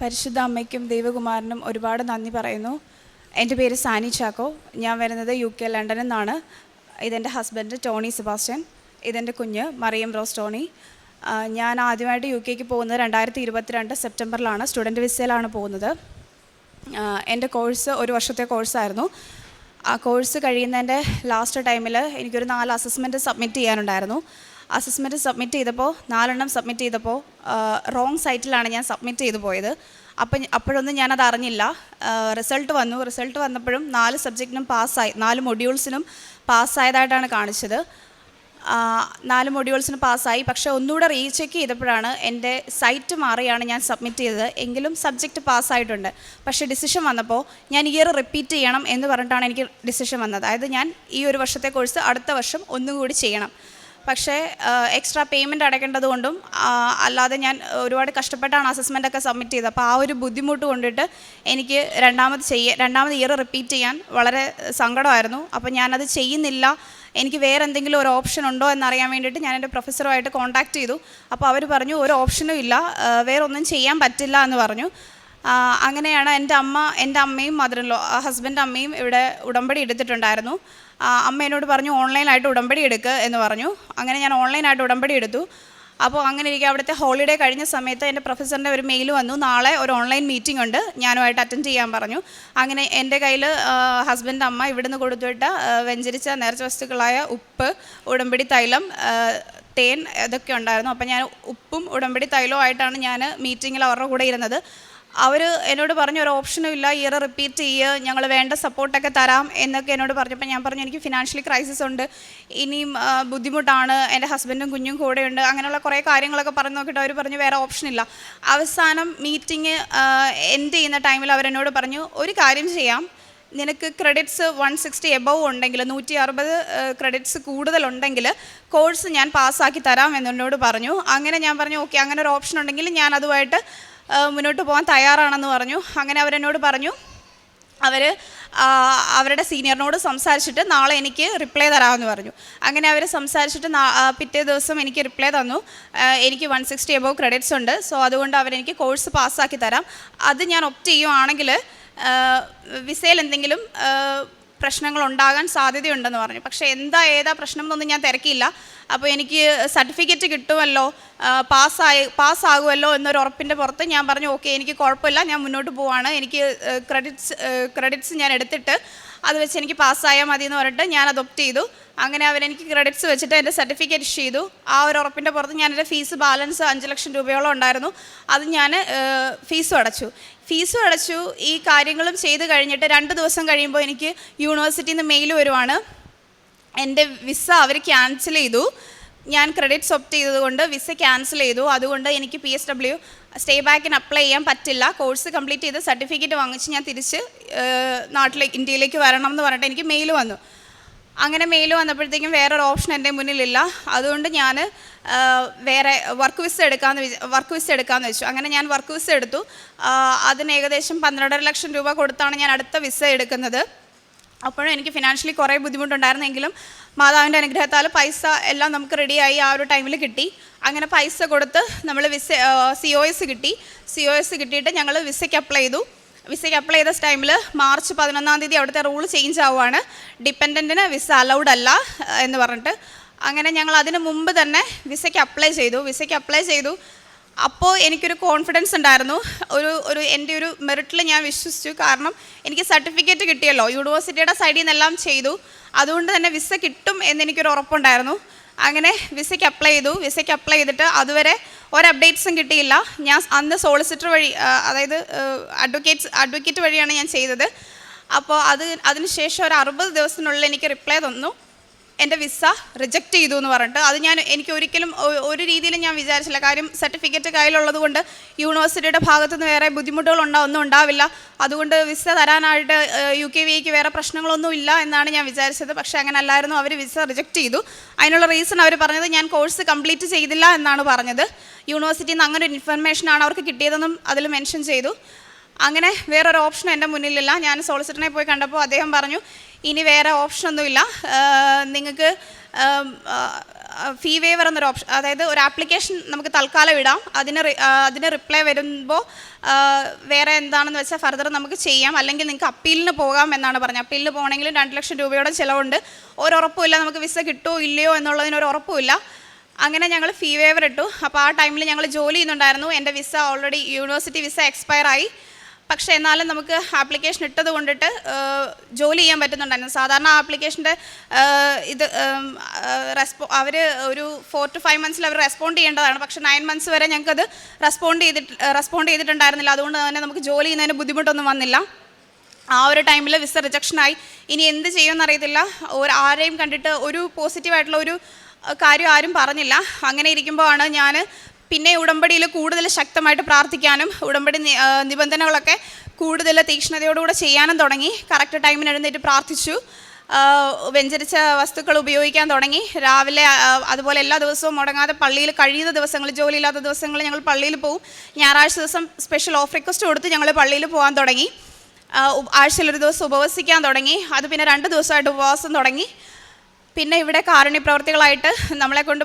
പരിശുദ്ധ അമ്മയ്ക്കും ദൈവകുമാരനും ഒരുപാട് നന്ദി പറയുന്നു. എന്റെ പേര് സാനി ചാക്കോ. ഞാൻ വരുന്നത് യു കെ ലണ്ടനിൽ നിന്നാണ്. ഇതെന്റെ ഹസ്ബൻഡ് ടോണി സെബാസ്റ്റ്യൻ. ഇതെന്റെ കുഞ്ഞ് മറിയം റോസ് ടോണി. ഞാൻ ആദ്യമായിട്ട് യു കെക്ക് പോകുന്നത് രണ്ടായിരത്തി ഇരുപത്തിരണ്ട് സെപ്റ്റംബറിലാണ്. സ്റ്റുഡന്റ് വിസയിലാണ് പോകുന്നത്. എന്റെ കോഴ്സ് ഒരു വർഷത്തെ കോഴ്സായിരുന്നു. ആ കോഴ്സ് കഴിയുന്നതിന്റെ ലാസ്റ്റ് ടൈമിൽ എനിക്കൊരു നാല് അസസ്മെന്റ് സബ്മിറ്റ് ചെയ്യാനുണ്ടായിരുന്നു. അസസ്മെന്റ് സബ്മിറ്റ് ചെയ്തപ്പോൾ നാലെണ്ണം സബ്മിറ്റ് ചെയ്തപ്പോൾ റോങ് സൈറ്റിലാണ് ഞാൻ സബ്മിറ്റ് ചെയ്തു പോയത്. അപ്പം അപ്പോഴൊന്നും ഞാനത് അറിഞ്ഞില്ല. റിസൾട്ട് വന്നു. റിസൾട്ട് വന്നപ്പോഴും നാല് സബ്ജക്റ്റിനും പാസ്സായി നാല് മൊഡ്യൂൾസിനും പാസ്സായതായിട്ടാണ് കാണിച്ചത്. നാല് മൊഡ്യൂൾസിന് പാസ്സായി പക്ഷേ ഒന്നുകൂടെ റീചെക്ക് ചെയ്തപ്പോഴാണ് എന്റെ സൈറ്റ് മാറിയാണ് ഞാൻ സബ്മിറ്റ് ചെയ്തത്. എങ്കിലും സബ്ജക്റ്റ് പാസ്സായിട്ടുണ്ട് പക്ഷേ ഡിസിഷൻ വന്നപ്പോൾ ഞാൻ ഇയർ റിപ്പീറ്റ് ചെയ്യണം എന്ന് പറഞ്ഞിട്ടാണ് എനിക്ക് ഡിസിഷൻ വന്നത്. അതായത് ഞാൻ ഈ ഒരു വർഷത്തെ കോഴ്സ് അടുത്ത വർഷം ഒന്നുകൂടി ചെയ്യണം. പക്ഷേ എക്സ്ട്രാ പേയ്മെന്റ് അടയ്ക്കേണ്ടതുകൊണ്ടും കൊണ്ടും അല്ലാതെ ഞാൻ ഒരുപാട് കഷ്ടപ്പെട്ടാണ് അസസ്മെന്റ് ഒക്കെ സബ്മിറ്റ് ചെയ്തത്. അപ്പോൾ ആ ഒരു ബുദ്ധിമുട്ട് കൊണ്ടിട്ട് എനിക്ക് രണ്ടാമത് ചെയ്യ രണ്ടാമത് ഇയർ റിപ്പീറ്റ് ചെയ്യാൻ വളരെ സങ്കടമായിരുന്നു. അപ്പോൾ ഞാനത് ചെയ്യുന്നില്ല. എനിക്ക് വേറെ എന്തെങ്കിലും ഒരു ഓപ്ഷൻ ഉണ്ടോ എന്നറിയാൻ വേണ്ടിയിട്ട് ഞാൻ എന്റെ പ്രൊഫസറുമായിട്ട് കോൺടാക്ട് ചെയ്തു. അപ്പോൾ അവർ പറഞ്ഞു ഒരു ഓപ്ഷനും ഇല്ല. വേറൊന്നും ചെയ്യാൻ പറ്റില്ല എന്ന് പറഞ്ഞു. അങ്ങനെയാണ് എന്റെ അമ്മ എന്റെ അമ്മയും മദറിലോ ഹസ്ബൻഡ് അമ്മയും ഇവിടെ ഉടമ്പടി എടുത്തിട്ടുണ്ടായിരുന്നു. അമ്മ എന്നോട് പറഞ്ഞു ഓൺലൈനായിട്ട് ഉടമ്പടി എടുക്കുക എന്ന് പറഞ്ഞു. അങ്ങനെ ഞാൻ ഓൺലൈനായിട്ട് ഉടമ്പടി എടുത്തു. അപ്പോൾ അങ്ങനെ ഇരിക്കുക അവിടുത്തെ ഹോളിഡേ കഴിഞ്ഞ സമയത്ത് എന്റെ പ്രൊഫസറിന്റെ ഒരു മെയിൽ വന്നു. നാളെ ഒരു ഓൺലൈൻ മീറ്റിംഗ് ഉണ്ട്. ഞാനുമായിട്ട് അറ്റൻഡ് ചെയ്യാൻ പറഞ്ഞു. അങ്ങനെ എന്റെ കയ്യിൽ ഹസ്ബൻഡ് അമ്മ ഇവിടുന്ന് കൊടുത്തുവിട്ട വെഞ്ചരിച്ച നേർച്ച വസ്തുക്കളായ ഉപ്പ് ഉടമ്പടി തൈലം തേൻ ഇതൊക്കെ ഉണ്ടായിരുന്നു. അപ്പോൾ ഞാൻ ഉപ്പും ഉടമ്പടി തൈലവും ആയിട്ടാണ് ഞാൻ മീറ്റിങ്ങിൽ അവരുടെ കൂടെ ഇരുന്നത്. അവർ എന്നോട് പറഞ്ഞു ഒരു ഓപ്ഷനും ഇല്ല ഇയർ റിപ്പീറ്റ് ചെയ്യുക ഞങ്ങൾ വേണ്ട സപ്പോർട്ടൊക്കെ തരാം എന്നൊക്കെ എന്നോട് പറഞ്ഞപ്പോൾ ഞാൻ പറഞ്ഞു എനിക്ക് ഫിനാൻഷ്യലി ക്രൈസിസ് ഉണ്ട് ഇനിയും ബുദ്ധിമുട്ടാണ് എന്റെ ഹസ്ബൻഡും കുഞ്ഞും കൂടെയുണ്ട് അങ്ങനെയുള്ള കുറേ കാര്യങ്ങളൊക്കെ പറഞ്ഞു നോക്കിയിട്ട് അവർ പറഞ്ഞു വേറെ ഓപ്ഷൻ ഇല്ല. അവസാനം മീറ്റിംഗ് എൻഡ് ചെയ്യുന്ന ടൈമിൽ അവരെന്നോട് പറഞ്ഞു ഒരു കാര്യം ചെയ്യാം നിനക്ക് ക്രെഡിറ്റ്സ് വൺ സിക്സ്റ്റി എബവ് ഉണ്ടെങ്കിൽ നൂറ്റി അറുപത് ക്രെഡിറ്റ്സ് കൂടുതലുണ്ടെങ്കിൽ കോഴ്സ് ഞാൻ പാസ്സാക്കി തരാം എന്നോട് പറഞ്ഞു. അങ്ങനെ ഞാൻ പറഞ്ഞു ഓക്കെ അങ്ങനെ ഒരു ഓപ്ഷൻ ഉണ്ടെങ്കിൽ ഞാൻ അതുമായിട്ട് മുന്നോട്ട് പോകാൻ തയ്യാറാണെന്ന് പറഞ്ഞു. അങ്ങനെ അവരെന്നോട് പറഞ്ഞു അവർ അവരുടെ സീനിയറിനോട് സംസാരിച്ചിട്ട് നാളെ എനിക്ക് റിപ്ലൈ തരാമെന്ന് പറഞ്ഞു. അങ്ങനെ അവർ സംസാരിച്ചിട്ട് പിറ്റേ ദിവസം എനിക്ക് റിപ്ലൈ തന്നു. എനിക്ക് വൺ സിക്സ്റ്റി എബോവ് ക്രെഡിറ്റ്സ് ഉണ്ട്. സോ അതുകൊണ്ട് അവരെനിക്ക് കോഴ്സ് പാസ്സാക്കി തരാം. അത് ഞാൻ ഒപ്റ്റ് ചെയ്യുവാണെങ്കിൽ വിസയിൽ എന്തെങ്കിലും പ്രശ്നങ്ങൾ ഉണ്ടാകാൻ സാധ്യതയുണ്ടെന്ന് പറഞ്ഞു. പക്ഷേ എന്താ ഏതാ പ്രശ്നം എന്നൊന്നും ഞാൻ തിരക്കിയില്ല. അപ്പോൾ എനിക്ക് സർട്ടിഫിക്കറ്റ് കിട്ടുമല്ലോ പാസ്സായി പാസ്സാകുമല്ലോ എന്നൊരു ഉറപ്പിന്റെ പുറത്ത് ഞാൻ പറഞ്ഞു ഓക്കെ എനിക്ക് കുഴപ്പമില്ല ഞാൻ മുന്നോട്ട് പോവാണ്. എനിക്ക് ക്രെഡിറ്റ്സ് ക്രെഡിറ്റ്സ് ഞാൻ എടുത്തിട്ട് അത് വെച്ച് എനിക്ക് പാസ്സായാൽ മതി എന്ന് പറഞ്ഞിട്ട് ഞാൻ അഡോപ്റ്റ് ചെയ്തു. അങ്ങനെ അവരെനിക്ക് ക്രെഡിറ്റ്സ് വെച്ചിട്ട് എന്റെ സർട്ടിഫിക്കറ്റ് ഇഷ്യൂ ചെയ്തു. ആ ഒരു ഉറപ്പിന്റെ പുറത്ത് ഞാൻ എന്റെ ഫീസ് ബാലൻസ് അഞ്ച് ലക്ഷം രൂപയോളം ഉണ്ടായിരുന്നു. അത് ഞാൻ ഫീസും അടച്ചു. ഫീസും അടച്ചു. ഈ കാര്യങ്ങളും ചെയ്ത് കഴിഞ്ഞിട്ട് രണ്ട് ദിവസം കഴിയുമ്പോൾ എനിക്ക് യൂണിവേഴ്സിറ്റിയിൽ നിന്ന് മെയിൽ വരുവാണ്. എന്റെ വിസ അവർ ക്യാൻസൽ ചെയ്തു. ഞാൻ ക്രെഡിറ്റ്സ് ഒപ്റ്റ് ചെയ്തതുകൊണ്ട് വിസ ക്യാൻസൽ ചെയ്തു. അതുകൊണ്ട് എനിക്ക് പി എസ് ഡബ്ല്യു സ്റ്റേ ബാക്കിന് അപ്ലൈ ചെയ്യാൻ പറ്റില്ല. കോഴ്സ് കംപ്ലീറ്റ് ചെയ്ത് സർട്ടിഫിക്കറ്റ് വാങ്ങിച്ച് ഞാൻ തിരിച്ച് നാട്ടിലേക്ക് ഇന്ത്യയിലേക്ക് വരണം എന്ന് പറഞ്ഞിട്ട് എനിക്ക് മെയിൽ വന്നു. അങ്ങനെ മെയിൽ വന്നപ്പോഴത്തേക്കും വേറൊരു ഓപ്ഷൻ എന്റെ മുന്നിലില്ല. അതുകൊണ്ട് ഞാൻ വേറെ വർക്ക് വിസ എടുക്കാമെന്ന് വർക്ക് വിസ എടുക്കാമെന്ന് വെച്ചു. അങ്ങനെ ഞാൻ വർക്ക് വിസ എടുത്തു. അതിന് ഏകദേശം പന്ത്രണ്ടര ലക്ഷം രൂപ കൊടുത്താണ് ഞാൻ അടുത്ത വിസ എടുക്കുന്നത്. അപ്പോഴും എനിക്ക് ഫിനാൻഷ്യലി കുറേ ബുദ്ധിമുട്ടുണ്ടായിരുന്നെങ്കിലും മാതാവിന്റെ അനുഗ്രഹത്താൽ പൈസ എല്ലാം നമുക്ക് റെഡിയായി ആ ഒരു ടൈമിൽ കിട്ടി. അങ്ങനെ പൈസ കൊടുത്ത് നമ്മൾ വിസ സി ഒ എസ് കിട്ടി. സി ഒ എസ് കിട്ടിയിട്ട് ഞങ്ങൾ വിസയ്ക്ക് അപ്ലൈ ചെയ്തു. വിസയ്ക്ക് അപ്ലൈ ചെയ്ത ടൈമിൽ മാർച്ച് പതിനൊന്നാം തീയതി അവിടുത്തെ റൂൾ ചേഞ്ച് ആവുകയാണ് ഡിപ്പെൻഡന്റിന് വിസ അലൗഡ് അല്ല എന്ന് പറഞ്ഞിട്ട്. അങ്ങനെ ഞങ്ങൾ അതിന് മുമ്പ് തന്നെ വിസയ്ക്ക് അപ്ലൈ ചെയ്തു. വിസയ്ക്ക് അപ്ലൈ ചെയ്തു. അപ്പോൾ എനിക്കൊരു കോൺഫിഡൻസ് ഉണ്ടായിരുന്നു. ഒരു ഒരു എന്റെ ഒരു മെറിറ്റിൽ ഞാൻ വിശ്വസിച്ചു. കാരണം എനിക്ക് സർട്ടിഫിക്കറ്റ് കിട്ടിയല്ലോ. യൂണിവേഴ്സിറ്റിയുടെ സൈഡിൽ നിന്നെല്ലാം ചെയ്തു. അതുകൊണ്ട് തന്നെ വിസ കിട്ടും എന്ന് എനിക്കൊരു ഉറപ്പുണ്ടായിരുന്നു. അങ്ങനെ വിസയ്ക്ക് അപ്ലൈ ചെയ്തു. വിസയ്ക്ക് അപ്ലൈ ചെയ്തിട്ട് അതുവരെ ഒരു അപ്ഡേറ്റ്സും കിട്ടിയില്ല. ഞാൻ അന്ന് സോളിസിറ്റർ വഴി അതായത് അഡ്വക്കേറ്റ്സ് അഡ്വക്കേറ്റ് വഴിയാണ് ഞാൻ ചെയ്തത്. അപ്പോൾ അത് അതിനുശേഷം ഒരു അറുപത് ദിവസത്തിനുള്ളിൽ എനിക്ക് റിപ്ലൈ തന്നു. എന്റെ വിസ റിജക്റ്റ് ചെയ്തു എന്ന് പറഞ്ഞിട്ട് അത് ഞാൻ എനിക്ക് ഒരിക്കലും ഒരു രീതിയിലും ഞാൻ വിചാരിച്ചില്ല. കാര്യം സർട്ടിഫിക്കറ്റ് കയ്യിലുള്ളത് കൊണ്ട് യൂണിവേഴ്സിറ്റിയുടെ ഭാഗത്തു നിന്ന് വേറെ ബുദ്ധിമുട്ടുകൾ ഒന്നും ഉണ്ടാവില്ല. അതുകൊണ്ട് വിസ തരാനായിട്ട് യു കെ വിക്ക് വേറെ പ്രശ്നങ്ങളൊന്നും ഇല്ല എന്നാണ് ഞാൻ വിചാരിച്ചത്. പക്ഷേ അങ്ങനെ അല്ലായിരുന്നു അവർ വിസ റിജക്റ്റ് ചെയ്തു. അതിനുള്ള റീസൺ അവർ പറഞ്ഞത് ഞാൻ കോഴ്സ് കംപ്ലീറ്റ് ചെയ്തില്ല എന്നാണ് പറഞ്ഞത്. യൂണിവേഴ്സിറ്റിയിൽ നിന്ന് അങ്ങനെ ഒരു ഇൻഫർമേഷനാണ് അവർക്ക് കിട്ടിയതെന്നും അതിൽ മെൻഷൻ ചെയ്തു. അങ്ങനെ വേറൊരു ഓപ്ഷൻ എന്റെ മുന്നിലില്ല. ഞാൻ സോളിസിറ്ററിനെ പോയി കണ്ടപ്പോൾ അദ്ദേഹം പറഞ്ഞു ഇനി വേറെ ഓപ്ഷനൊന്നുമില്ല നിങ്ങൾക്ക് ഫീ വേവർ എന്നൊരു ഓപ്ഷൻ അതായത് ഒരു ആപ്ലിക്കേഷൻ നമുക്ക് തൽക്കാലം ഇടാം. അതിന് അതിന് റിപ്ലൈ വരുമ്പോൾ വേറെ എന്താണെന്ന് വെച്ചാൽ ഫർദർ നമുക്ക് ചെയ്യാം. അല്ലെങ്കിൽ നിങ്ങൾക്ക് അപ്പീലിന് പോകാം എന്നാണ് പറഞ്ഞത്. അപ്പീലിന് പോകണമെങ്കിലും രണ്ട് ലക്ഷം രൂപയുടെ ചിലവുണ്ട്. ഒരു ഉറപ്പുമില്ല നമുക്ക് വിസ കിട്ടുമോ ഇല്ലയോ എന്നുള്ളതിന് ഒരു ഉറപ്പുമില്ല അങ്ങനെ ഞങ്ങൾ ഫീ വേവർ ഇട്ടു. അപ്പോൾ ആ ടൈമിൽ ഞങ്ങൾ ജോലി ചെയ്യുന്നുണ്ടായിരുന്നു. എന്റെ visa already university visa expire ആയി. പക്ഷേ എന്നാലും നമുക്ക് ആപ്ലിക്കേഷൻ ഇട്ടത് കൊണ്ടിട്ട് ജോലി ചെയ്യാൻ പറ്റുന്നുണ്ടായിരുന്നു. സാധാരണ ആപ്ലിക്കേഷന്റെ ഇത് റെസ്പോ അവർ ഒരു ഫോർ ടു ഫൈവ് മന്ത്സിൽ അവർ റെസ്പോണ്ട് ചെയ്യേണ്ടതാണ്. പക്ഷേ നയൻ മന്ത്സ് വരെ ഞങ്ങൾക്കത് റെസ്പോണ്ട് ചെയ്തിട്ട് റെസ്പോണ്ട് ചെയ്തിട്ടുണ്ടായിരുന്നില്ല. അതുകൊണ്ട് തന്നെ നമുക്ക് ജോലി ചെയ്യുന്നതിന് ബുദ്ധിമുട്ടൊന്നും വന്നില്ല. ആ ഒരു ടൈമിൽ വിസ റിജക്ഷനായി ഇനി എന്ത് ചെയ്യുമെന്ന് അറിയത്തില്ല. ഒരു ആരെയും കണ്ടിട്ട് ഒരു പോസിറ്റീവായിട്ടുള്ള ഒരു കാര്യം ആരും പറഞ്ഞില്ല. അങ്ങനെ ഇരിക്കുമ്പോഴാണ് ഞാൻ പിന്നെ ഉടമ്പടിയിൽ കൂടുതൽ ശക്തമായിട്ട് പ്രാർത്ഥിക്കാനും ഉടമ്പടി നിബന്ധനകളൊക്കെ കൂടുതൽ തീക്ഷ്ണതയോടുകൂടെ ചെയ്യാനും തുടങ്ങി. കറക്റ്റ് ടൈമിന് എഴുന്നേറ്റ് പ്രാർത്ഥിച്ചു. വ്യഞ്ചരിച്ച വസ്തുക്കൾ ഉപയോഗിക്കാൻ തുടങ്ങി. രാവിലെ അതുപോലെ എല്ലാ ദിവസവും മുടങ്ങാതെ പള്ളിയിൽ കഴിയുന്ന ദിവസങ്ങൾ ജോലിയില്ലാത്ത ദിവസങ്ങളിൽ ഞങ്ങൾ പള്ളിയിൽ പോവും. ഞായറാഴ്ച ദിവസം സ്പെഷ്യൽ ഓഫ് റിക്വസ്റ്റ് കൊടുത്ത് ഞങ്ങൾ പള്ളിയിൽ പോകാൻ തുടങ്ങി. ആഴ്ചയിൽ ഒരു ദിവസം ഉപവസിക്കാൻ തുടങ്ങി. അത് പിന്നെ രണ്ട് ദിവസമായിട്ട് ഉപവാസം തുടങ്ങി. പിന്നെ ഇവിടെ കാരുണ്യ പ്രവർത്തികളായിട്ട് നമ്മളെ കൊണ്ട്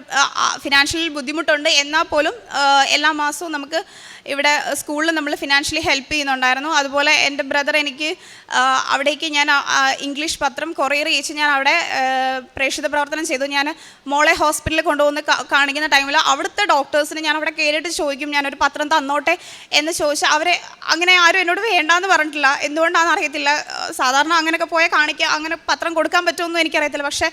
ഫിനാൻഷ്യൽ ബുദ്ധിമുട്ടുണ്ട്. എന്നാൽ പോലും എല്ലാ മാസവും നമുക്ക് ഇവിടെ സ്കൂളിൽ നമ്മൾ ഫിനാൻഷ്യലി ഹെൽപ്പ് ചെയ്യുന്നുണ്ടായിരുന്നു. അതുപോലെ എന്റെ ബ്രദർ എനിക്ക് അവിടേക്ക് ഞാൻ ഇംഗ്ലീഷ് പത്രം കൊറിയർ ചെയ്യിച്ച് ഞാൻ അവിടെ പ്രേക്ഷിത പ്രവർത്തനം ചെയ്തു. ഞാൻ മോളെ ഹോസ്പിറ്റലിൽ കൊണ്ടുവന്ന് കാണിക്കുന്ന ടൈമിൽ അവിടുത്തെ ഡോക്ടേഴ്സിന് ഞാൻ അവിടെ കയറിയിട്ട് ചോദിക്കും ഞാനൊരു പത്രം തന്നോട്ടെ? എന്ന് ചോദിച്ചാൽ അവരെ അങ്ങനെ ആരും എന്നോട് വേണ്ടാന്ന് പറഞ്ഞിട്ടില്ല. എന്തുകൊണ്ടാണെന്ന് അറിയത്തില്ല. സാധാരണ അങ്ങനെയൊക്കെ പോയാൽ കാണിക്കുക അങ്ങനെ പത്രം കൊടുക്കാൻ പറ്റുമെന്നും എനിക്കറിയത്തില്ല. പക്ഷേ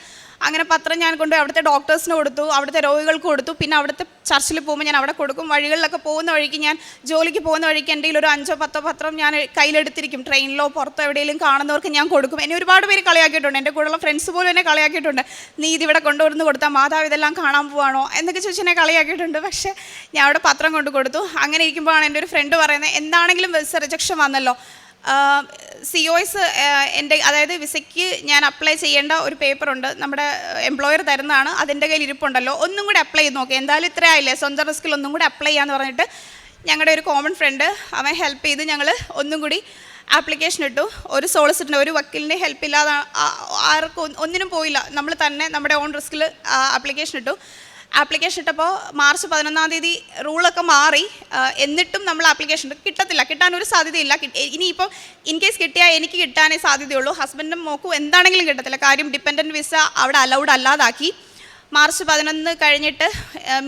അങ്ങനെ പത്രം ഞാൻ കൊണ്ട് അവിടുത്തെ ഡോക്ടേഴ്സിന് കൊടുത്തു അവിടുത്തെ രോഗികൾക്ക് കൊടുത്തു. പിന്നെ അവിടുത്തെ ചർച്ചിൽ പോകുമ്പോൾ ഞാൻ അവിടെ കൊടുക്കും. വഴികളിലൊക്കെ പോകുന്ന വഴിക്ക് ഞാൻ ജോലിക്ക് പോകുന്ന വഴിക്ക് എന്റെ ഒരു അഞ്ചോ പത്തോ പത്രം ഞാൻ കയ്യിലെടുത്തിരിക്കും. ട്രെയിനിലോ പുറത്തോ എവിടെയെങ്കിലും കാണുന്നവർക്ക് ഞാൻ കൊടുക്കും. എന്നെ ഒരുപാട് പേര് കളിയാക്കിയിട്ടുണ്ട്. എന്റെ കൂടെയുള്ള ഫ്രണ്ട്സ് പോലും എന്നെ കളിയാക്കിയിട്ടുണ്ട്. നീ ഇതിവിടെ കൊണ്ടുവന്ന് കൊടുത്താൽ മാതാവ് ഇതെല്ലാം കാണാൻ പോവാണോ എന്നൊക്കെ ചോദിച്ച് എന്നെ കളിയാക്കിയിട്ടുണ്ട്. പക്ഷേ ഞാൻ അവിടെ പത്രം കൊണ്ട് കൊടുത്തു. അങ്ങനെ ഇരിക്കുമ്പോഴാണ് എന്റെ ഒരു ഫ്രണ്ട് പറയുന്നത് എന്താണെങ്കിലും വിസ റിജക്ഷൻ വന്നല്ലോ. സി ഒസ് എന്റെ അതായത് വിസയ്ക്ക് ഞാൻ അപ്ലൈ ചെയ്യേണ്ട ഒരു പേപ്പറുണ്ട്. നമ്മുടെ എംപ്ലോയർ തരുന്നതാണ്. അതിന്റെ കയ്യിൽ ഇരിപ്പുണ്ടല്ലോ. ഒന്നും കൂടി അപ്ലൈ ചെയ്ത് നോക്കി. എന്തായാലും ഇത്ര ആയില്ലേ? സ്വന്തം റിസ്കിൽ ഒന്നും കൂടി അപ്ലൈ ചെയ്യാന്ന് പറഞ്ഞിട്ട് ഞങ്ങളുടെ ഒരു കോമൺ ഫ്രണ്ട് അവൻ ഹെൽപ്പ് ചെയ്ത് ഞങ്ങൾ ഒന്നും കൂടി ആപ്ലിക്കേഷൻ ഇട്ടു. ഒരു സോളിസിറ്റിന്റെ ഒരു വക്കീലിന്റെ ഹെൽപ്പ് ഇല്ലാതെ ആർക്കും ഒന്നിനും പോയില്ല. നമ്മൾ തന്നെ നമ്മുടെ ഓൺ റിസ്കിൽ ആപ്ലിക്കേഷൻ ഇട്ടു. ആപ്ലിക്കേഷൻ ഇട്ടപ്പോൾ മാർച്ച് പതിനൊന്നാം തീയതി റൂളൊക്കെ മാറി. എന്നിട്ടും നമ്മൾ ആപ്ലിക്കേഷൻ കിട്ടത്തില്ല. കിട്ടാൻ ഒരു സാധ്യതയില്ല. ഇനിയിപ്പോൾ ഇനിയിപ്പം ഇൻ കേസ് കിട്ടിയാൽ എനിക്ക് കിട്ടാനേ സാധ്യതയുള്ളൂ. ഹസ്ബൻഡും മോക്കും എന്താണെങ്കിലും കിട്ടത്തില്ല. കാര്യം ഡിപ്പെൻഡന്റ് വിസ അവിടെ അലൗഡ് അല്ലാതാക്കി. മാർച്ച് പതിനൊന്ന് കഴിഞ്ഞിട്ട്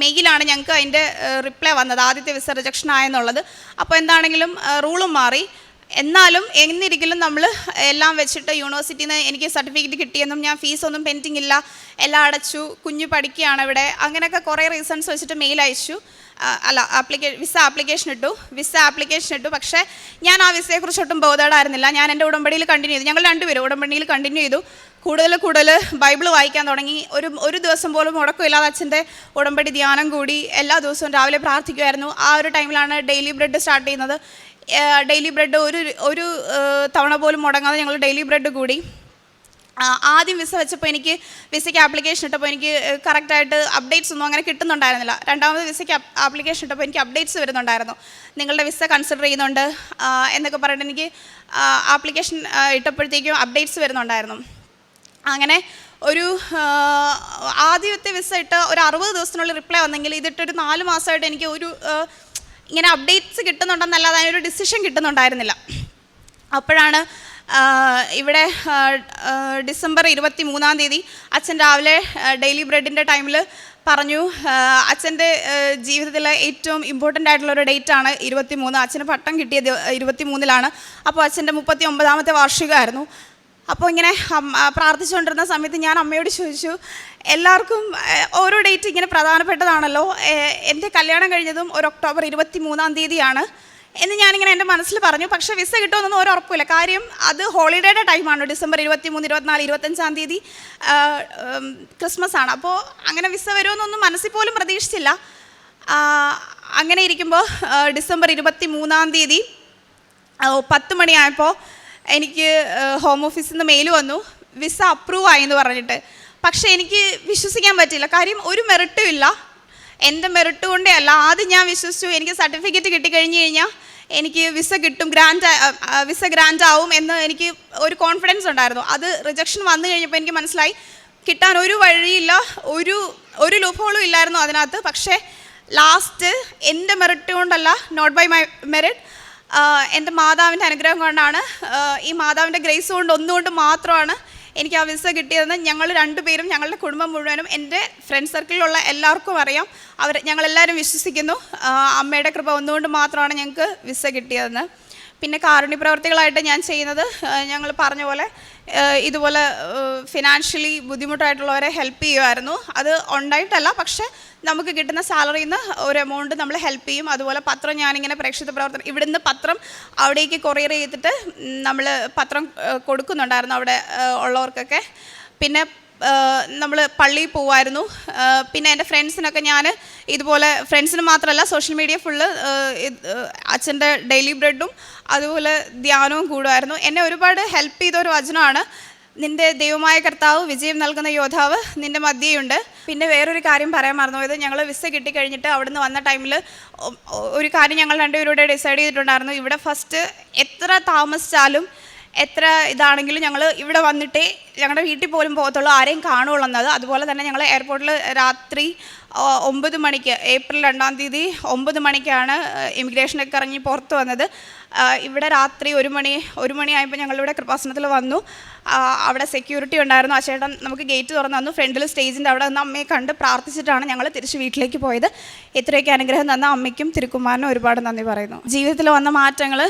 മെയ്യിലാണ് ഞങ്ങൾക്ക് അതിന്റെ റിപ്ലൈ വന്നത്. ആദ്യത്തെ വിസ റിജക്ഷൻ ആയെന്നുള്ളത്. അപ്പോൾ എന്താണെങ്കിലും റൂളും മാറി. എന്നാലും എന്നിരിക്കലും നമ്മൾ എല്ലാം വെച്ചിട്ട് യൂണിവേഴ്സിറ്റിയിൽ നിന്ന് എനിക്ക് സർട്ടിഫിക്കറ്റ് കിട്ടിയെന്നും ഞാൻ ഫീസൊന്നും പെൻഡിങ് ഇല്ല. എല്ലാം അടച്ചു കുഞ്ഞു പഠിക്കുകയാണ് ഇവിടെ. അങ്ങനെയൊക്കെ കുറേ റീസൺസ് വെച്ചിട്ട് മെയിൽ അയച്ചു. അല്ല ആപ്ലിക്കേ വിസ ആപ്ലിക്കേഷൻ ഇട്ടു. വിസ ആപ്ലിക്കേഷൻ ഇട്ടു. പക്ഷേ ഞാൻ ആ വിസയെക്കുറിച്ചൊട്ടും ബോധേഡായിരുന്നില്ല ഞാൻ എന്റെ ഉടമ്പടിയിൽ കണ്ടിന്യൂ ചെയ്തു. ഞങ്ങൾ രണ്ടുപേരും ഉടമ്പടിയിൽ കണ്ടിന്യൂ ചെയ്തു. കൂടുതൽ കൂടുതൽ ബൈബിൾ വായിക്കാൻ തുടങ്ങി. ഒരു ഒരു ദിവസം പോലും മുടക്കമില്ലാതെ അച്ഛന്റെ ഉടമ്പടി ധ്യാനം കൂടി എല്ലാ ദിവസവും രാവിലെ പ്രാർത്ഥിക്കുമായിരുന്നു. ആ ഒരു ടൈമിലാണ് ഡെയിലി ബ്രെഡ് സ്റ്റാർട്ട് ചെയ്യുന്നത്. ഡെയിലി ബ്രെഡ് ഒരു ഒരു തവണ പോലും മുടങ്ങാതെ ഞങ്ങൾ ഡെയിലി ബ്രെഡ് കൂടി. ആദ്യം വിസ വെച്ചപ്പോൾ എനിക്ക് വിസയ്ക്ക് ആപ്ലിക്കേഷൻ ഇട്ടപ്പോൾ എനിക്ക് കറക്റ്റായിട്ട് അപ്ഡേറ്റ്സ് ഒന്നും അങ്ങനെ കിട്ടുന്നുണ്ടായിരുന്നില്ല. രണ്ടാമത് വിസയ്ക്ക് ആപ്ലിക്കേഷൻ ഇട്ടപ്പോൾ എനിക്ക് അപ്ഡേറ്റ്സ് വരുന്നുണ്ടായിരുന്നു. നിങ്ങളുടെ വിസ കൺസിഡർ ചെയ്യുന്നുണ്ട് എന്നൊക്കെ പറഞ്ഞിട്ട് എനിക്ക് ആപ്ലിക്കേഷൻ ഇട്ടപ്പോഴത്തേക്കും അപ്ഡേറ്റ്സ് വരുന്നുണ്ടായിരുന്നു. അങ്ങനെ ഒരു ആദ്യത്തെ വിസ ഇട്ട് ഒരു അറുപത് ദിവസത്തിനുള്ളിൽ റിപ്ലൈ വന്നെങ്കിൽ ഇതിട്ടൊരു നാല് മാസമായിട്ട് എനിക്ക് ഒരു ഇങ്ങനെ അപ്ഡേറ്റ്സ് കിട്ടുന്നുണ്ടെന്നല്ലാതെ അതിനൊരു ഡിസിഷൻ കിട്ടുന്നുണ്ടായിരുന്നില്ല. അപ്പോഴാണ് ഇവിടെ ഡിസംബർ ഇരുപത്തി മൂന്നാം തീയതി അച്ഛൻ രാവിലെ ഡെയിലി ബ്രെഡിന്റെ ടൈമിൽ പറഞ്ഞു അച്ഛന്റെ ജീവിതത്തിലെ ഏറ്റവും ഇമ്പോർട്ടന്റ് ആയിട്ടുള്ള ഒരു ഡേറ്റ് ആണ് ഇരുപത്തി മൂന്ന് അച്ഛന് പട്ടം കിട്ടിയത് ഇരുപത്തി മൂന്നിലാണ് അപ്പോൾ അച്ഛന്റെ മുപ്പത്തി ഒമ്പതാമത്തെ വാർഷികമായിരുന്നു. അപ്പോൾ ഇങ്ങനെ പ്രാർത്ഥിച്ചുകൊണ്ടിരുന്ന സമയത്ത് ഞാൻ അമ്മയോട് ചോദിച്ചു എല്ലാവർക്കും ഓരോ ഡേറ്റ് ഇങ്ങനെ പ്രധാനപ്പെട്ടതാണല്ലോ. എന്റെ കല്യാണം കഴിഞ്ഞതും ഒരു ഒക്ടോബർ ഇരുപത്തി മൂന്നാം തീയതിയാണ്. എന്ന് ഞാനിങ്ങനെ എന്റെ മനസ്സിൽ പറഞ്ഞു. പക്ഷേ വിസ കിട്ടുമെന്നൊന്നും ഒരു ഉറപ്പില്ല കാര്യം അത് ഹോളിഡേയുടെ ടൈമാണ്. ഡിസംബർ ഇരുപത്തി മൂന്ന് ഇരുപത്തിനാല് ഇരുപത്തഞ്ചാം തീയതി ക്രിസ്മസ് ആണ് അപ്പോൾ അങ്ങനെ വിസ വരുമെന്നൊന്നും മനസ്സിൽ പോലും പ്രതീക്ഷിച്ചില്ല. അങ്ങനെ ഇരിക്കുമ്പോൾ ഡിസംബർ ഇരുപത്തി മൂന്നാം തീയതി പത്ത് മണിയായപ്പോൾ എനിക്ക് ഹോം ഓഫീസിൽ നിന്ന് മെയിൽ വന്നു. വിസ അപ്രൂവ് ആയി എന്ന് പറഞ്ഞിട്ട്. പക്ഷേ എനിക്ക് വിശ്വസിക്കാൻ പറ്റില്ല കാര്യം ഒരു മെറിറ്റും ഇല്ല. എന്റെ മെറിറ്റ് കൊണ്ടേ അല്ല. ആദ്യം ഞാൻ വിശ്വസിച്ചു എനിക്ക് സർട്ടിഫിക്കറ്റ് കിട്ടിക്കഴിഞ്ഞ് കഴിഞ്ഞാൽ എനിക്ക് വിസ കിട്ടും ഗ്രാൻഡ് വിസ ഗ്രാൻഡ് ആവും എന്ന് എനിക്ക് ഒരു കോൺഫിഡൻസ് ഉണ്ടായിരുന്നു. അത് റിജക്ഷൻ വന്നു കഴിഞ്ഞപ്പോൾ എനിക്ക് മനസ്സിലായി. കിട്ടാൻ ഒരു വഴിയില്ല ഒരു ഒരു ലൂപ്പോളും ഇല്ലായിരുന്നു അതിനകത്ത്. പക്ഷേ ലാസ്റ്റ് എന്റെ മെറിറ്റ് കൊണ്ടല്ല നോട്ട് ബൈ മൈ മെറിറ്റ് എന്റെ മാതാവിന്റെ അനുഗ്രഹം കൊണ്ടാണ് ഈ മാതാവിന്റെ ഗ്രേസ് കൊണ്ട് ഒന്നുകൊണ്ട് മാത്രമാണ് എനിക്ക് ആ വിസ കിട്ടിയതെന്ന് ഞങ്ങൾ രണ്ടുപേരും ഞങ്ങളുടെ കുടുംബം മുഴുവനും എന്റെ ഫ്രണ്ട് സർക്കിളിലുള്ള എല്ലാവർക്കും അറിയാം. അവർ ഞങ്ങളെല്ലാവരും വിശ്വസിക്കുന്നു. അമ്മയുടെ കൃപ ഒന്നുകൊണ്ട് മാത്രമാണ് ഞങ്ങൾക്ക് വിസ കിട്ടിയതെന്ന്. പിന്നെ കാരുണ്യ പ്രവർത്തികളായിട്ട് ഞാൻ ചെയ്യുന്നത് ഞങ്ങൾ പറഞ്ഞ പോലെ ഇതുപോലെ ഫിനാൻഷ്യലി ബുദ്ധിമുട്ടായിട്ടുള്ളവരെ ഹെൽപ്പ് ചെയ്യുമായിരുന്നു അത് ഉണ്ടായിട്ടല്ല പക്ഷേ നമുക്ക് കിട്ടുന്ന സാലറിയിൽ നിന്ന് ഒരു എമൗണ്ട് നമ്മൾ ഹെൽപ്പ് ചെയ്യും. അതുപോലെ പത്രം ഞാനിങ്ങനെ പ്രേക്ഷിത പ്രവർത്തനം ഇവിടുന്ന് പത്രം അവിടേക്ക് കൊറിയർ ചെയ്തിട്ട് നമ്മൾ പത്രം കൊടുക്കുന്നുണ്ടായിരുന്നു അവിടെ ഉള്ളവർക്കൊക്കെ. പിന്നെ നമ്മൾ പള്ളിയിൽ പോവായിരുന്നു. പിന്നെ എന്റെ ഫ്രണ്ട്സിനൊക്കെ ഞാൻ ഇതുപോലെ ഫ്രണ്ട്സിന് മാത്രമല്ല സോഷ്യൽ മീഡിയ ഫുള്ള് അച്ഛന്റെ ഡെയിലി ബ്രെഡും അതുപോലെ ധ്യാനവും കൂടുമായിരുന്നു. എന്നെ ഒരുപാട് ഹെൽപ്പ് ചെയ്ത ഒരു വചനമാണ് നിന്റെ ദൈവമായ കർത്താവ് വിജയം നൽകുന്ന യോദ്ധാവ് നിന്റെ മധ്യയുണ്ട്. പിന്നെ വേറൊരു കാര്യം പറയാൻ മറന്നുപോയത് ഞങ്ങൾ വിസ കിട്ടിക്കഴിഞ്ഞിട്ട് അവിടുന്ന് വന്ന ടൈമിൽ ഒരു കാര്യം ഞങ്ങൾ രണ്ടുപേരുടെ ഡിസൈഡ് ചെയ്തിട്ടുണ്ടായിരുന്നു. ഇവിടെ ഫസ്റ്റ് എത്ര താമസിച്ചാലും എത്ര ഇതാണെങ്കിലും ഞങ്ങൾ ഇവിടെ വന്നിട്ടേ ഞങ്ങളുടെ വീട്ടിൽ പോലും പോകത്തുള്ളൂ ആരെയും കാണുള്ളൂ എന്നത് അതുപോലെ തന്നെ ഞങ്ങൾ എയർപോർട്ടിൽ രാത്രി ഒമ്പത് മണിക്ക് ഏപ്രിൽ രണ്ടാം തീയതി ഒമ്പത് മണിക്കാണ് ഇമിഗ്രേഷനൊക്കെ ഇറങ്ങി പുറത്ത് വന്നത്. ഇവിടെ രാത്രി ഒരു മണി ഒരു മണിയായപ്പോൾ ഞങ്ങളിവിടെ കൃപാസനത്തിൽ വന്നു. അവിടെ സെക്യൂരിറ്റി ഉണ്ടായിരുന്നു. ആ ചേട്ടൻ നമുക്ക് ഗേറ്റ് തുറന്നു തന്നു. ഫ്രണ്ടിൽ സ്റ്റേജിന്റെ അവിടെ നിന്ന് അമ്മയെ കണ്ട് പ്രാർത്ഥിച്ചിട്ടാണ് ഞങ്ങൾ തിരിച്ച് വീട്ടിലേക്ക് പോയത്. ഇത്രയൊക്കെ അനുഗ്രഹം തന്ന അമ്മയ്ക്കും തിരുക്കുമാരനും ഒരുപാട് നന്ദി പറയുന്നു. ജീവിതത്തിൽ വന്ന മാറ്റങ്ങൾ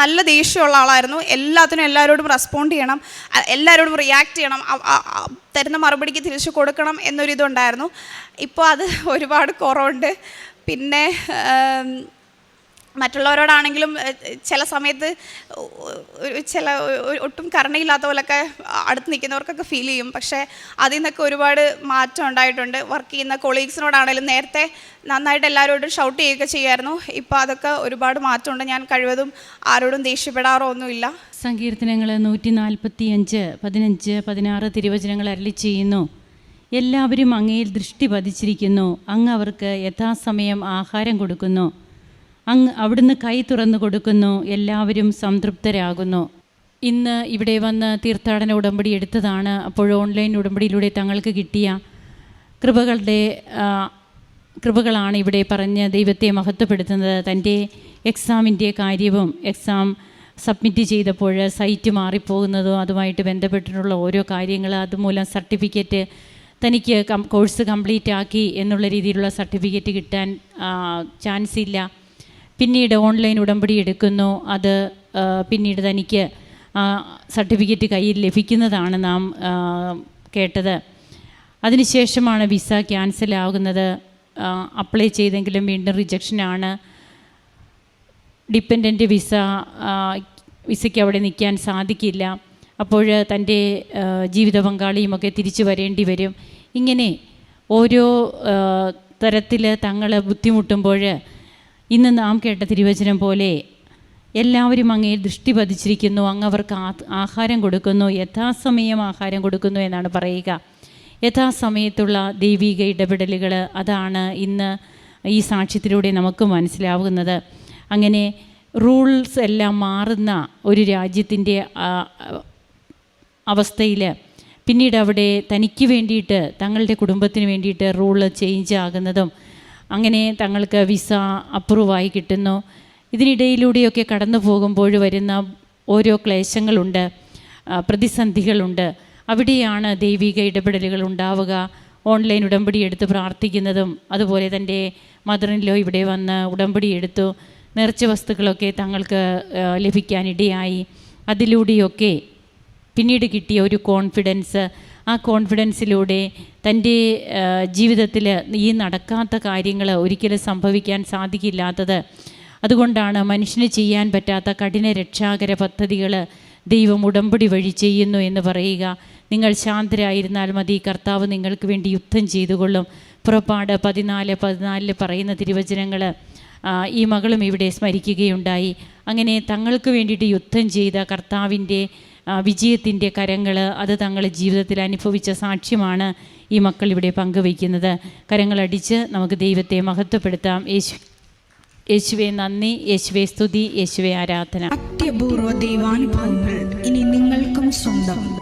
നല്ല ദേഷ്യമുള്ള ആളായിരുന്നു. എല്ലാത്തിനും എല്ലാവരോടും റെസ്പോണ്ട് ചെയ്യണം. എല്ലാവരോടും റിയാക്ട് ചെയ്യണം. തരുന്ന മറുപടിക്ക് തിരിച്ചു കൊടുക്കണം എന്നൊരിതുണ്ടായിരുന്നു. ഇപ്പോൾ അത് ഒരുപാട് കുറവുണ്ട്. പിന്നെ മറ്റുള്ളവരോടാണെങ്കിലും ചില സമയത്ത് ചില ഒട്ടും കരുണയില്ലാത്ത പോലൊക്കെ അടുത്ത് നിൽക്കുന്നവർക്കൊക്കെ ഫീൽ ചെയ്യും. പക്ഷേ അതിൽ നിന്നൊക്കെ ഒരുപാട് മാറ്റം ഉണ്ടായിട്ടുണ്ട്. വർക്ക് ചെയ്യുന്ന കൊളീഗ്സിനോടാണെങ്കിലും നേരത്തെ നന്നായിട്ട് എല്ലാവരോടും ഷൗട്ട് ചെയ്യുകയൊക്കെ ചെയ്യുമായിരുന്നു ഇപ്പോൾ അതൊക്കെ ഒരുപാട് മാറ്റമുണ്ട്. ഞാൻ കഴിവതും ആരോടും ദേഷ്യപ്പെടാറോ ഒന്നുമില്ല സങ്കീർത്തനങ്ങൾ നൂറ്റി നാൽപ്പത്തി അഞ്ച് പതിനഞ്ച് പതിനാറ് തിരുവചനങ്ങൾ അരളി ചെയ്യുന്നു. എല്ലാവരും അങ്ങയിൽ ദൃഷ്ടി പതിച്ചിരിക്കുന്നു. അങ്ങ് അവർക്ക് യഥാസമയം ആഹാരം കൊടുക്കുന്നു. അങ്ങ് അവിടുന്ന് കൈ തുറന്നു കൊടുക്കുന്നു. എല്ലാവരും സംതൃപ്തരാകുന്നു. ഇന്ന് ഇവിടെ വന്ന് തീർത്ഥാടന ഉടമ്പടി എടുത്തതാണ്. അപ്പോൾ ഓൺലൈൻ ഉടമ്പടിയിലൂടെ തങ്ങൾക്ക് കിട്ടിയ കൃപകളുടെ കൃപകളാണ് ഇവിടെ പറഞ്ഞ് ദൈവത്തെ മഹത്വപ്പെടുത്തുന്നത്. തന്റെ എക്സാമിന്റെ കാര്യവും എക്സാം സബ്മിറ്റ് ചെയ്തപ്പോൾ സൈറ്റ് മാറിപ്പോകുന്നതും അതുമായിട്ട് ബന്ധപ്പെട്ടിട്ടുള്ള ഓരോ കാര്യങ്ങൾ അതുമൂലം സർട്ടിഫിക്കറ്റ് തനിക്ക് കോഴ്സ് കംപ്ലീറ്റ് ആക്കി എന്നുള്ള രീതിയിലുള്ള സർട്ടിഫിക്കറ്റ് കിട്ടാൻ ചാൻസ് ഇല്ല. പിന്നീട് ഓൺലൈൻ ഉടമ്പടി എടുക്കുന്നു. അത് പിന്നീട് തനിക്ക് സർട്ടിഫിക്കറ്റ് കയ്യിൽ ലഭിക്കുന്നതാണ് നാം കേട്ടത്. അതിനുശേഷമാണ് വിസ ക്യാൻസൽ ആകുന്നത് അപ്ലൈ ചെയ്തെങ്കിലും വീണ്ടും റിജക്ഷനാണ്. ഡിപ്പെൻഡന്റ് വിസ വിസയ്ക്ക് അവിടെ നിൽക്കാൻ സാധിക്കില്ല. അപ്പോൾ തന്റെ ജീവിത പങ്കാളിയുമൊക്കെ തിരിച്ചു വരേണ്ടി വരും. ഇങ്ങനെ ഓരോ തരത്തിൽ തങ്ങൾ ബുദ്ധിമുട്ടുമ്പോൾ ഇന്ന് നാം കേട്ട തിരുവചനം പോലെ എല്ലാവരും അങ്ങയിൽ ദൃഷ്ടി പതിച്ചിരിക്കുന്നു അങ്ങ് അവർക്ക് ആഹാരം കൊടുക്കുന്നു യഥാസമയം ആഹാരം കൊടുക്കുന്നു എന്നാണ് പറയുക. യഥാസമയത്തുള്ള ദൈവിക ഇടപെടലുകൾ അതാണ് ഇന്ന് ഈ സാക്ഷ്യത്തിലൂടെ നമുക്ക് മനസ്സിലാവുന്നത്. അങ്ങനെ റൂൾസ് എല്ലാം മാറുന്ന ഒരു രാജ്യത്തിന്റെ അവസ്ഥയിൽ പിന്നീട് അവിടെ തനിക്ക് വേണ്ടിയിട്ട് തങ്ങളുടെ കുടുംബത്തിന് വേണ്ടിയിട്ട് റൂൾ ചേഞ്ച് ആകുന്നതും അങ്ങനെ തങ്ങൾക്ക് വിസ അപ്രൂവായി കിട്ടുന്നു. ഇതിനിടയിലൂടെയൊക്കെ കടന്നു പോകുമ്പോൾ വരുന്ന ഓരോ ക്ലേശങ്ങളുണ്ട് പ്രതിസന്ധികളുണ്ട്. അവിടെയാണ് ദൈവിക ഇടപെടലുകൾ ഉണ്ടാവുക. ഓൺലൈൻ ഉടമ്പടി എടുത്ത് പ്രാർത്ഥിക്കുന്നതും അതുപോലെ തന്റെ മദറിനിലോ ഇവിടെ വന്ന് ഉടമ്പടി എടുത്തു. നേർച്ച വസ്തുക്കളൊക്കെ തങ്ങൾക്ക് ലഭിക്കാനിടയായി അതിലൂടെയൊക്കെ പിന്നീട് കിട്ടിയ ഒരു കോൺഫിഡൻസ് ആ കോൺഫിഡൻസിലൂടെ തന്റെ ജീവിതത്തിൽ ഈ നടക്കാത്ത കാര്യങ്ങൾ ഒരിക്കലും സംഭവിക്കാൻ സാധിക്കില്ലാത്തത്. അതുകൊണ്ടാണ് മനുഷ്യന് ചെയ്യാൻ പറ്റാത്ത കഠിന രക്ഷാകര പദ്ധതികൾ ദൈവം ഉടമ്പടി വഴി ചെയ്യുന്നു എന്ന് പറയുക. നിങ്ങൾ ശാന്തരായിരുന്നാൽ മതി കർത്താവ് നിങ്ങൾക്ക് വേണ്ടി യുദ്ധം ചെയ്തുകൊള്ളും. പുറപ്പാട് പതിനാല് പതിനാലിൽ പറയുന്ന തിരുവചനങ്ങൾ ഈ മകളും ഇവിടെ സ്മരിക്കുകയുണ്ടായി. അങ്ങനെ തങ്ങൾക്ക് വേണ്ടിയിട്ട് യുദ്ധം ചെയ്ത കർത്താവിന്റെ വിജയത്തിന്റെ കരങ്ങൾ അത് തങ്ങൾ ജീവിതത്തിൽ അനുഭവിച്ച സാക്ഷ്യമാണ് ഈ മക്കൾ ഇവിടെ പങ്കുവയ്ക്കുന്നത്. കരങ്ങളടിച്ച് നമുക്ക് ദൈവത്തെ മഹത്വപ്പെടുത്താം. യേശു യേശുവെ നന്ദി യേശുവെ സ്തുതി യേശുവെ ആരാധന. അത്യപൂർവ ദൈവാനുഭവങ്ങൾ ഇനി നിങ്ങൾക്കും സ്വന്തം.